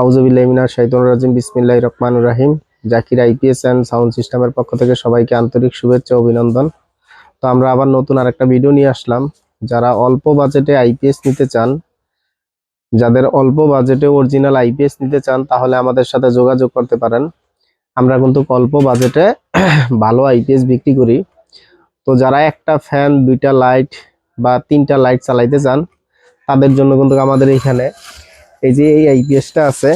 আউজুবিল্লাহিমিনাশ শাইতানির রাজিম, বিসমিল্লাহির রহমানির রহিম। জাকির আইপিএস অ্যান্ড সাউন্ড পক্ষ থেকে সবাইকে আন্তরিক শুভেচ্ছা অভিনন্দন। তো আমরা আবার নতুন আরেকটা ভিডিও নিয়ে আসলাম। যারা অল্প বাজেটে আইপিএস নিতে চান, যাদের অল্প বাজেটে অরিজিনাল আইপিএস নিতে চান, তাহলে আমাদের সাথে যোগাযোগ করতে পারেন। আমরা কিন্তু অল্প বাজেটে ভালো আইপিএস বিক্রি করি। তো যারা একটা ফ্যান, দুইটা লাইট বা তিনটা লাইট চালাইতে চান, তাদের জন্য কিন্তু আমাদের এখানে এই যে এই আইপিএসটা আছে,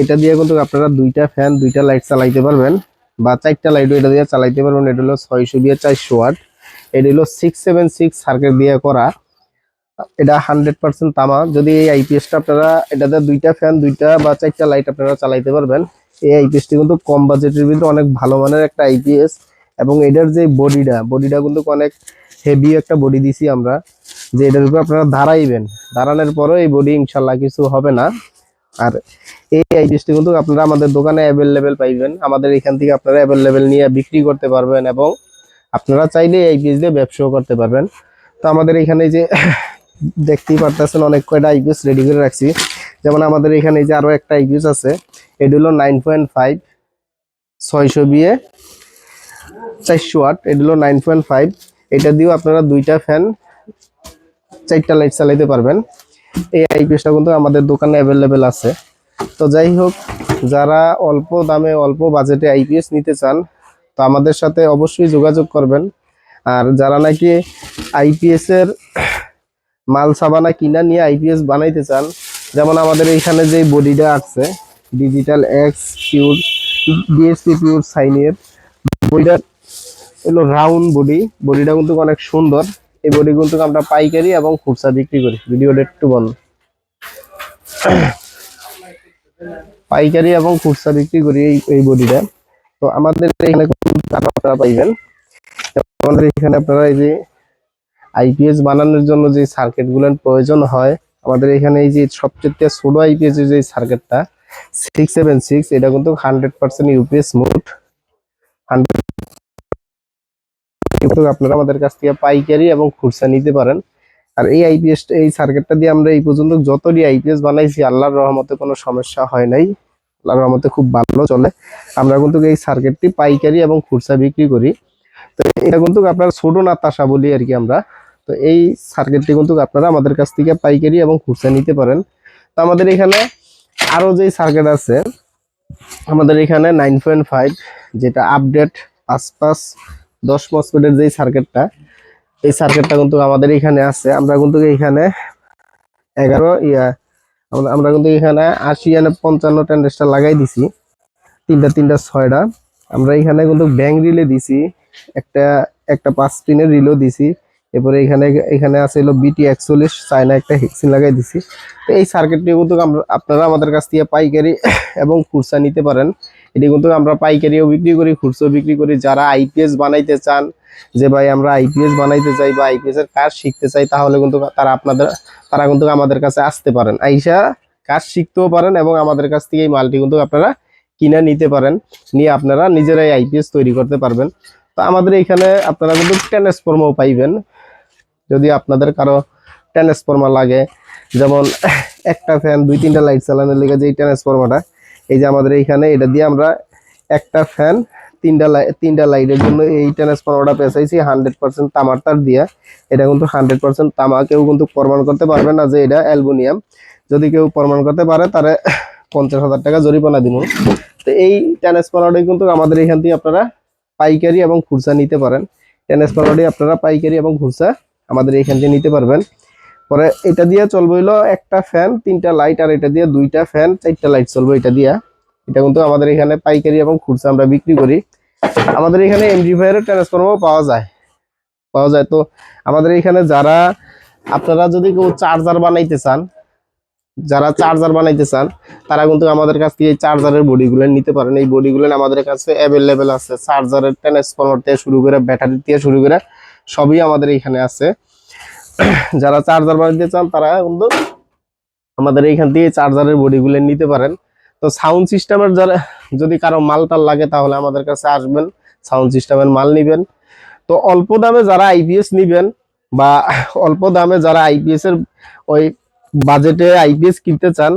এটা দিয়ে কিন্তু আপনারা দুইটা ফ্যান দুইটা লাইট চালাইতে পারবেন বা চারটা লাইটও এটা দিয়ে চালাইতে পারবেন। এটা হলো ছয়শো দিয়ে চারশো ওয়াট এটা হলো সিক্স সেভেন সিক্স সার্কেট দিয়ে করা। এটা হান্ড্রেড পার্সেন্ট তামা। যদি এই আইপিএসটা আপনারা এটাতে দুইটা ফ্যান দুইটা বা চারটা লাইট আপনারা চালাইতে পারবেন, এই আইপিএসটি কিন্তু কম বাজেটের ভিতরে অনেক ভালো মানের একটা আইপিএস এবং এটার যে বডিটা বডিটা কিন্তু অনেক হেভি একটা বডি দিছি আমরা, যে এটার উপর আপনারা দাঁড়াইবেন। দাঁড়ানোর পরও এই বডি ইনশাল্লাহ কিছু হবে না। আর এই আইপিএসটি কিন্তু আপনারা আমাদের দোকানে অ্যাভেলেবেল পাইবেন। আমাদের এখান থেকে আপনারা অ্যাভেলেবেল নিয়ে বিক্রি করতে পারবেন এবং আপনারা চাইলে এই আইপিএস দিয়ে ব্যবসাও করতে পারবেন। তো আমাদের এখানে যে দেখতেই পারতেছেন অনেক কয়টা আইপিএস রেডি করে রাখছি। যেমন আমাদের এখানে যে আরও একটা আইপিএস আছে, এটি হলো নাইন পয়েন্ট ফাইভ ছয়শো বিয়ে চারশো ওয়াট এটা হলো নাইন পয়েন্ট ফাইভ এটা দিয়েও আপনারা দুইটা ফ্যান চারটা লাইট চালাইতে পারবেন। এই আইপিএসটা কিন্তু আমাদের দোকানে অ্যাভেলেবেল আছে। তো যাই হোক, যারা অল্প দামে, অল্প বাজেটে আইপিএস নিতে চান, তো আমাদের সাথে অবশ্যই যোগাযোগ করবেন। আর যারা নাকি আইপিএস এর মাল সাবানা কিনা নিয়ে আইপিএস বানাইতে চান, যেমন আমাদের এইখানে যে বডিটা আছে digital X pure DSP pure সাইনের বডিটা হলো রাউন্ড বডি বডিটা কিন্তু অনেক সুন্দর। এই বডি কিন্তু আমরা পাইকারি এবং খুচরা বিক্রি করি। ভিডিওটা একটু বল পাইকারি এবং খুচরা বিক্রি করি এই এই বডিটা তো আমাদের এখানে আপনারা পাইবেন। আমাদের এখানে আপনারা এই যে আইপিএস বানানোর জন্য যে সার্কিটগুলোর প্রয়োজন হয়, আমাদের এখানে এই যে সবচেয়ে ছোট আইপিএস যে সার্কিটটা সিক্স সেভেন সিক্স এটা কিন্তু hundred percent UPS mode hundred কিন্তু আপনারা আমাদের কাছ থেকে পাইকারি এবং খুরসা নিতে পারেন। আর এই আইপিএস এই সার্কিটটা দিয়ে আমরা এই পর্যন্ত যতটি আইপিএস বানাইছি, আল্লাহর রহমতে কোনো সমস্যা হয় নাই। আল্লাহর রহমতে খুব ভালো চলে। আমরা কিন্তু এই সার্কিটটি পাইকারি এবং খুরসা বিক্রি করি। তো এটা কিন্তু আপনার ছোট নাতাশা বলি আর কি আমরা। তো এই সার্কিটটি কিন্তু আপনারা আমাদের কাছ থেকে পাইকারি এবং খুরসা নিতে পারেন। তো আমাদের এখানে আরও যে সার্কিট আছে, আমাদের এখানে নাইন পয়েন্ট ফাইভ যেটা আপডেট পাঁচ পাঁচ দশ মসপেটের যে সার্কিটটা এই সার্কিটটা কিন্তু আমাদের এখানে আছে। আমরা কিন্তু এখানে এগারো, ইয়া, আমরা- কিন্তু এখানে আশি এনে পঞ্চান্ন টেন্ডারটা লাগাই দিছি। তিনটা তিনটা, ছয়টা। আমরা এখানে কিন্তু ব্যাং রিলে দিছি। একটা একটা পাঁচ পিনের রিলও দিছি। এরপরে এখানে এখানে আছে হলো বিটি একচল্লিশ চায়না একটা হেক্সিন লাগাই দিছি। তো এই সার্কিটটি কিন্তু আপনারা আমাদের কাছ থেকে পাইকারি এবং খুচরা নিতে পারেন। এটি কিন্তু আমরা পাইকারিও বিক্রি করি খুচরো বিক্রি করি। যারা আইপিএস বানাইতে চান, যে ভাই আমরা আইপিএস বানাইতে চাই বা আইপিএস এর কাজ শিখতে চাই, তাহলে কিন্তু তারা আপনাদের, তারা কিন্তু আমাদের কাছে আসতে পারেন। আইসা কাজ শিখতেও পারেন এবং আমাদের কাছ থেকে এই মালটি কিন্তু আপনারা কিনে নিতে পারেন। নিয়ে আপনারা নিজেরাই আইপিএস তৈরি করতে পারবেন। তো আমাদের এখানে আপনারা কিন্তু ট্রান্সফর্মাও পাইবেন। যদি আপনাদের কারও ট্রান্সফর্মার লাগে, যেমন একটা ফ্যান দুই, তিনটা লাইট চালানোর লেগে যে ট্রান্সফর্মারটা এই যে আমাদের এইখানে এটা দিয়ে আমরা একটা ফ্যান তিনটা তিনটা লাইটের জন্য এই ট্রান্সফর্মারটা পেঁচাইছি হান্ড্রেড পার্সেন্ট তামার তার দিয়া। এটা কিন্তু হান্ড্রেড পার্সেন্ট তামা কেউ কিন্তু প্রমাণ করতে পারবে না যে এটা অ্যালবুনিয়াম যদি কেউ প্রমাণ করতে পারে তাহলে পঞ্চাশ হাজার টাকা জরিমানা দিব তো এই ট্রান্সফর্মারটাই কিন্তু আমাদের এখান থেকে আপনারা পাইকারি এবং খুরসা নিতে পারেন। ট্রান্সফর্মারটি আপনারা পাইকারি এবং খুরসা আমাদের এখান থেকে নিতে পারবেন। পরে এটা দিয়ে চলবে হইল একটা ফ্যান তিনটা লাইট আর এটা দিয়ে দুইটা ফ্যান চারটা লাইট চলবে এটা দিয়া। এটা কিন্তু আমাদের এখানে পাইকারি এবং খুচরা আমরা বিক্রি করি। আমাদের এখানে এমডি ফায়ারের ট্রান্সফর্মারও পাওয়া যায়। পাওয়া যায়। তো আমাদের এখানে যারা, আপনারা যদি কেউ চার্জার বানাইতে চান, যারা চার্জার বানাইতে চান, তারা কিন্তু আমাদের কাছ থেকে চার্জারের বডিগুলো নিতে পারেন। এই বডিগুলো আমাদের কাছে অ্যাভেলেবেল আছে। চার্জারের ট্রান্সফর্মার থেকে শুরু করে ব্যাটারি থেকে শুরু করে, সবই আমাদের এখানে আছে। যারা চার্জার বানাইতে চান, তারা কিন্তু আমাদের এইখান থেকে চার্জারের বডিগুলো নিতে পারেন। তো সাউন্ড সিস্টেমের যারা যদি কারও মাল টাল লাগে, তাহলে আমাদের কাছে আসবেন সাউন্ড সিস্টেমের মাল নিবেন। তো অল্প দামে যারা আইপিএস নিবেন, বা অল্প দামে যারা আইপিএস এর ওই বাজেটে আইপিএস কিনতে চান,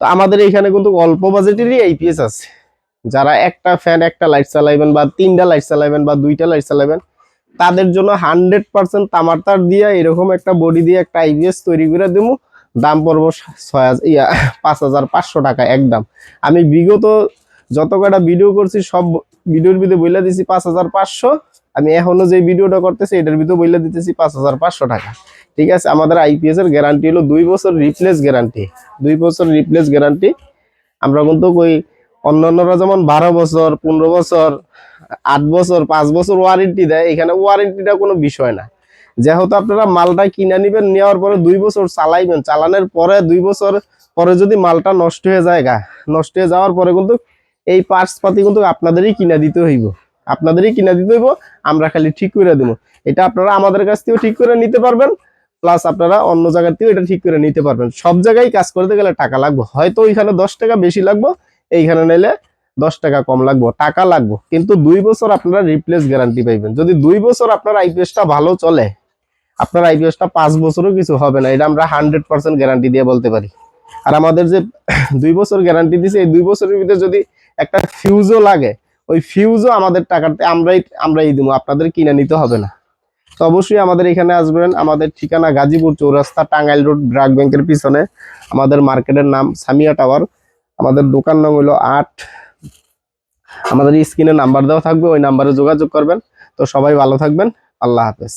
তো আমাদের এখানে কিন্তু অল্প বাজেটেরই আইপিএস আছে। যারা একটা ফ্যান একটা লাইট চালাইবেন, বা তিনটা লাইট চালাইবেন, বা দুইটা লাইট চালাবেন তাদের জন্য হান্ড্রেড পার্সেন্ট তামার তার দিয়ে এরকম একটা বডি দিয়ে একটা আইপিএস তৈরি করে দেবো দাম পড়ব ছয় হাজার ইয়া, পাঁচ হাজার পাঁচশো টাকা একদম। আমি বিগত যত কটা ভিডিও করছি, সব ভিডিওর ভিতরে বইলা দিছি পাঁচ হাজার পাঁচশো। আমি এখনও যে ভিডিওটা করতেছি, এটার ভিতরে বইলা দিতেছি পাঁচ হাজার পাঁচশো টাকা। ঠিক আছে, আমাদের আইপিএস এর গ্যারান্টি হলো দুই বছর রিপ্লেস গ্যারান্টি দুই বছর রিপ্লেস গ্যারান্টি আমরা কিন্তু কই অন্যান্যরা যেমন বারো বছর, পনেরো বছর, আট বছর, পাঁচ বছর ওয়ারেন্টি দেয়, এখানে ওয়ারেন্টিটা কোনো বিষয় না। যেহেতু আপনারা মালটা কিনে নিবেন, নেওয়ার পরে দুই বছর চালাইবেন, চালানোর পরে দুই বছর পরে যদি মালটা নষ্ট হয়ে যায়, গা, নষ্ট হয়ে যাওয়ার পরে কিন্তু এই পার্টস পাতি কিন্তু আপনাদেরই কিনা দিতে হইব। আপনাদেরই কিনা দিতে হইব, আমরা খালি ঠিক করে দেবো। এটা আপনারা আমাদের কাছ থেকেও ঠিক করে নিতে পারবেন প্লাস আপনারা অন্য জায়গার থেকেও এটা ঠিক করে নিতে পারবেন। সব জায়গায় কাজ করতে গেলে টাকা লাগবে। হয়তো ওইখানে দশ টাকা বেশি লাগবে এইখানে নিলে দশ টাকা কম লাগবে, টাকা লাগবে। কিন্তু দুই বছর আপনারা রিপ্লেস গ্যারান্টি পাইবেন। যদি দুই বছর আপনার আইপিএসটা ভালো চলে, আপনার আইপিএসটা পাঁচ বছরও কিছু হবে না, এটা আমরা হান্ড্রেড পার্সেন্ট গ্যারান্টি দিয়ে বলতে পারি। আর আমাদের যে দুই বছর গ্যারান্টি দিছে, এই দুই বছরের ভিতরে যদি একটা ফিউজও লাগে, ওই ফিউজও আমাদের টাকাতে আমরাই আমরাই দিব, আপনাদের কিনে নিতে হবে না। তো অবশ্যই আমাদের এখানে আসবেন, আমাদের ঠিকানা গাজীপুর চৌরাস্তা, টাঙ্গাইল রোড, ব্রাক ব্যাংকের পিছনে। আমাদের মার্কেটের নাম সামিয়া টাওয়ার আমাদের দোকান নাম হলো আট। আমাদের স্ক্রিনে নাম্বার দেওয়া থাকবে, ওই নাম্বারে যোগাযোগ করবেন। তো সবাই ভালো থাকবেন। আল্লাহ হাফেজ।